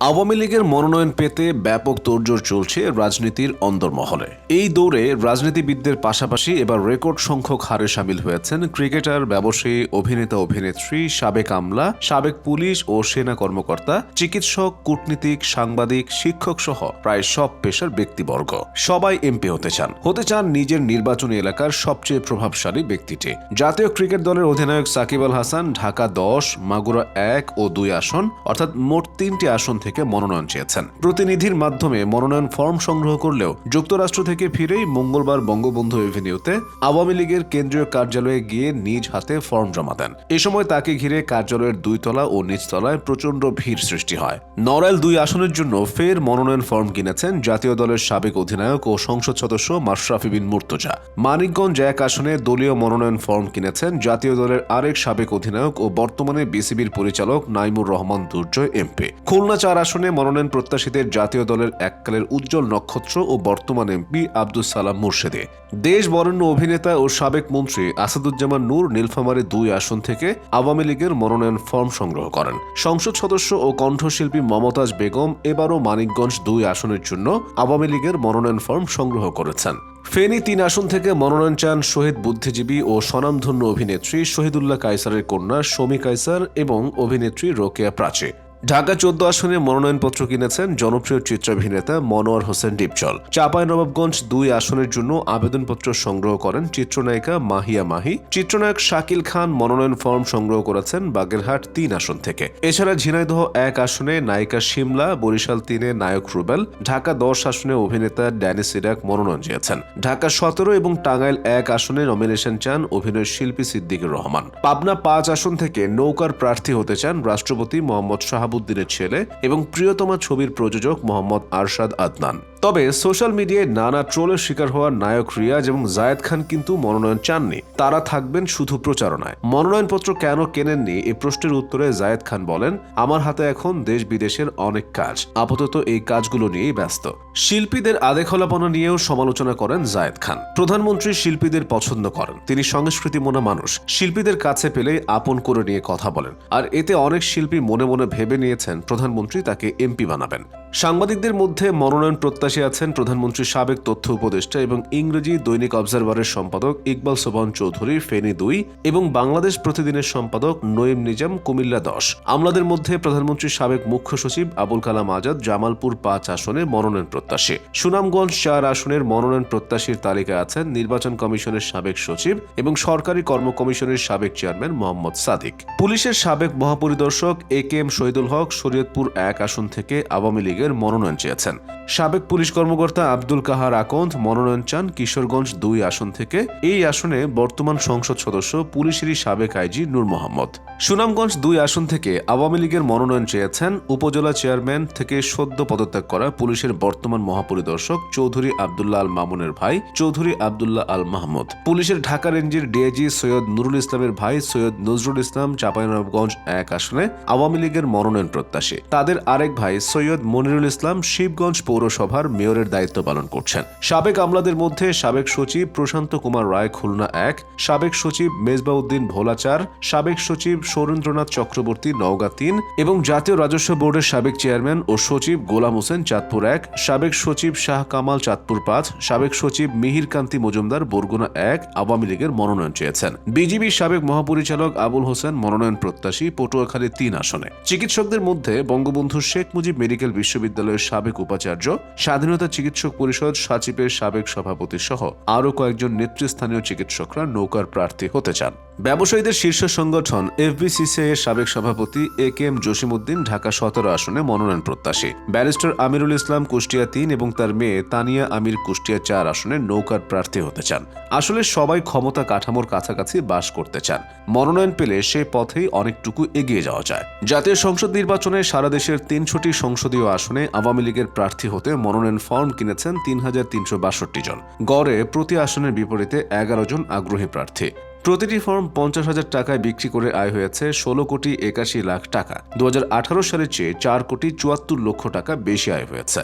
আওয়ামী লীগের মনোনয়ন পেতে ব্যাপক তোড়জোড় চলছে রাজনীতির অন্দরমহলে। এই দৌড়ে রাজনীতিবিদদের পাশাপাশি এবার রেকর্ড সংখ্যক হারে সামিল হয়েছেন ক্রিকেটার, ব্যবসায়ী, অভিনেতা, অভিনেত্রী সাবেক আমলা, সাবেক পুলিশ ও সেনা কর্মকর্তা, চিকিৎসক, কূটনীতিক, সাংবাদিক শিক্ষক সহ প্রায় সব পেশার ব্যক্তিবর্গ। সবাই এমপি হতে চান। হতে চান নিজের নির্বাচনী এলাকার সবচেয়ে প্রভাবশালী ব্যক্তিটি। জাতীয় ক্রিকেট দলের অধিনায়ক সাকিব আল হাসান, ঢাকা দশ, মাগুরা এক ও দুই আসন, অর্থাৎ মোট তিনটি আসন থেকে মনোনয়ন চেয়েছেন। প্রতিনিধির মাধ্যমে মনোনয়ন ফর্ম সংগ্রহ করলেও যুক্তরাষ্ট্র থেকে ফিরেই মঙ্গলবার বঙ্গবন্ধু এভিনিউতে আওয়ামী লীগের কেন্দ্রীয় কার্যালয়ে গিয়ে নিজ হাতে ফর্ম জমা দেন। এ সময় তাকে ঘিরে কার্যালয়ের দুই তলা ও নিচতলায় প্রচণ্ড ভিড় সৃষ্টি হয়। নড়াইল দুই আসনের জন্য ফের মনোনয়ন ফর্ম কিনেছেন জাতীয় দলের সাবেক অধিনায়ক ও সংসদ সদস্য মাশরাফি বিন মুর্তজা। মানিকগঞ্জ এক আসনে দলীয় মনোনয়ন ফর্ম কিনেছেন জাতীয় দলের আরেক সাবেক অধিনায়ক ও বর্তমানে বিসিবির পরিচালক নাইমুর রহমান দুর্জয় এমপি। খুলনা চার আসনে মনোনয়ন প্রত্যাশীদের জাতীয় দলের এককালের উজ্জ্বল নক্ষত্র ও বর্তমান এমপি আব্দুল সালাম মুর্শেদে। দেশ বরেণ্য অভিনেতা ও সাবেক মন্ত্রী আসাদুজ্জামান নূর নীলফামারী দুই আসন থেকে আওয়ামী লীগের মনোনয়ন ফর্ম সংগ্রহ করেন। সংসদ সদস্য ও কণ্ঠশিল্পী মমতাজ বেগম এবারও মানিকগঞ্জ দুই আসনের জন্য আওয়ামী লীগের মনোনয়ন ফর্ম সংগ্রহ করেছেন। ফেনী তিন আসন থেকে মনোনয়ন চান শহীদ বুদ্ধিজীবী ও স্বনামধন্য অভিনেত্রী শহীদুল্লাহ কায়সারের কন্যা শমী কায়সার এবং অভিনেত্রী রোকেয়া প্রাচী। ঢাকা চোদ্দ আসনে মনোনয়নপত্র কিনেছেন জনপ্রিয় চিত্রাভিনেতা মনোয়ার হোসেন ডিপচল। চাঁপাইনবাবগঞ্জ দুই আসনের জন্য আবেদনপত্র সংগ্রহ করেন চিত্রনায়িকা মাহিয়া মাহি। চিত্রনায়ক শাকিল খান মনোনয়ন ফর্ম সংগ্রহ করেছেন বাগেরহাট তিন আসন থেকে। এছাড়া ঝিনাইদহ এক আসনে নায়িকা শিমলা, বরিশাল তিনে নায়ক রুবেল, ঢাকা দশ আসনে অভিনেতা ড্যানি সিরাক মনোনয়ন চেয়েছেন ঢাকা সতেরো এবং টাঙ্গাইল এক আসনে নমিনেশন চান অভিনয় শিল্পী সিদ্দিকুর রহমান। পাবনা পাঁচ আসন থেকে নৌকার প্রার্থী হতে চান রাষ্ট্রপতি মোহাম্মদ শাহাবুদ্দিনের ছেলে এবং প্রিয়তমা ছবির প্রযোজক মোহাম্মদ আরশাদ আদনান। তবে সোশ্যাল মিডিয়ায় নানা ট্রোলের শিকার হওয়া নায়ক রিয়াজ এবং জায়েদ খান কিন্তু মনোনয়ন চাননি। তারা থাকবেন শুধু প্রচারণায়। মনোনয়নপত্র কেন কেনেননি এই প্রশ্নের উত্তরে জায়েদ খান বলেন, আমার হাতে এখন দেশ বিদেশের অনেক কাজ। আপাতত এই কাজগুলো নিয়েই ব্যস্ত। শিল্পীদের আদেখলাপনা নিয়েও সমালোচনা করেন জায়েদ খান। প্রধানমন্ত্রী শিল্পীদের পছন্দ করেন। তিনি সংস্কৃতি মনা মানুষ। শিল্পীদের কাছে পেলে আপন করে নিয়ে কথা বলেন। আর এতে অনেক শিল্পী মনে মনে ভেবে নিয়েছেন প্রধানমন্ত্রী তাকে এমপি বানাবেন। সাংবাদিকদের মধ্যে মনোনয়ন প্রত্যাশী আছেন প্রধানমন্ত্রীর সাবেক তথ্য উপদেষ্টা এবং ইংরেজি দৈনিক অবজারভারের সম্পাদক ইকবাল সোবান চৌধুরী, ফেনী দুই এবং বাংলাদেশ প্রতিদিনের সম্পাদক নঈম নিজাম, কুমিল্লা দশ। আমলাদের মধ্যে প্রধানমন্ত্রীর সাবেক মুখ্য সচিব আবুল কালাম আজাদ জামালপুর পাঁচ আসনে মনোনয়ন প্রত্যাশী। সুনামগঞ্জ চার আসনের মনোনয়ন প্রত্যাশীর তালিকায় আছেন নির্বাচন কমিশনের সাবেক সচিব এবং সরকারি কর্ম কমিশনের সাবেক চেয়ারম্যান মোহাম্মদ সাদিক। পুলিশের সাবেক মহাপরিদর্শক A K M Shahidul Haque Shariatpur এক আসন থেকে আওয়ামী লীগের মনোনয়ন চেয়েছেন। সাবেক পুলিশ কর্মকর্তা আব্দুল কাহার আকন্দ, মনোনয়ন চান কিশোরগঞ্জ দুই আসন থেকে। এই আসনে বর্তমান সংসদ সদস্য পুলিশেরই সাবেক আইজি নূর মোহাম্মদ। সুনামগঞ্জ দুই আসন থেকে আওয়ামী লীগের মনোনয়ন চেয়েছেন উপজেলা চেয়ারম্যান থেকে সদ্য পদত্যাগ করা পুলিশের বর্তমান মহাপরিদর্শক চৌধুরী আবদুল্লাহ আল মামুনের ভাই, চৌধুরী আবদুল্লাহ আল মাহমুদ। পুলিশের ঢাকা রেঞ্জের ডিআইজি সৈয়দ নুরুল ইসলামের ভাই সৈয়দ নজরুল ইসলাম চাঁপাইনবাবগঞ্জ এক আসনে আওয়ামী লীগের মনোনয়ন প্রত্যাশী। তাদের আরেক ভাই সৈয়দ মনিরুল ইসলাম শিবগঞ্জ পৌরসভার মেয়রের দায়িত্ব পালন করছেন। সাবেক আমলাদের মধ্যে সাবেক সচিব প্রশান্ত কুমার রায়, খুলনা এক। সাবেক সচিব মেজবাউদ্দিন ভোলাচার, সাবেক সচিব সৌরেন্দ্রনাথ চক্রবর্তী নওগাঁ তিন এবং জাতীয় রাজস্ব বোর্ডের সাবেক চেয়ারম্যান ও সচিব গোলাম হোসেন চাঁদপুর এক। সাবেক সচিব শাহ কামাল চাঁদপুর পাঁচ। সাবেক সচিব মিহির কান্তি মজুমদার বরগুনা এক। আওয়ামী লীগের মনোনয়ন চেয়েছেন। বিজিবির সাবেক মহাপরিচালক আবুল হোসেন মনোনয়ন প্রত্যাশী পটুয়াখালী তিন আসনে। চিকিৎসকদের মধ্যে বঙ্গবন্ধু শেখ মুজিব মেডিকেল বিশ্ববিদ্যালয়ের সাবেক উপাচার্য স্বাধীনতা চিকিৎসক পরিষদ সাচিপের সাবেক সভাপতি সহ আরও কয়েকজন নেতৃস্থানীয় চিকিৎসকরা নৌকার প্রার্থী হতে চান। ব্যবসায়ীদের শীর্ষ সংগঠন এফবিসিসিআই এর সাবেক সভাপতি A K M Jasimuddin Dhaka সতেরো আসনে মনোনয়ন প্রত্যাশী। ব্যারিস্টার আমিরুল ইসলাম কুষ্টিয়া তিন এবং তার মেয়ে তানিয়া আমির কুষ্টিয়া চার আসনে নৌকার প্রার্থী হতে চান। আসলে সবাই ক্ষমতা কাঠামোর কাছাকাছি বাস করতে চান। মনোনয়ন পেলে সে পথেই অনেকটুকু এগিয়ে যাওয়া যায়। জাতীয় সংসদ নির্বাচনে সারা দেশের তিনশোটি সংসদীয় আসনে আওয়ামী লীগের প্রার্থী হতে মনোনয়ন ফর্ম কিনেছেন তিন হাজার তিনশো বাষট্টি জন। গড়ে প্রতি আসনের বিপরীতে এগারো জন আগ্রহী প্রার্থী। প্রতিটি ফর্ম পঞ্চাশ হাজার টাকায় বিক্রি করে আয় হয়েছে ষোলো কোটি একাশি লাখ টাকা। দু হাজার আঠারো সালের চেয়ে চার কোটি চুয়াত্তর লক্ষ টাকা বেশি আয় হয়েছে।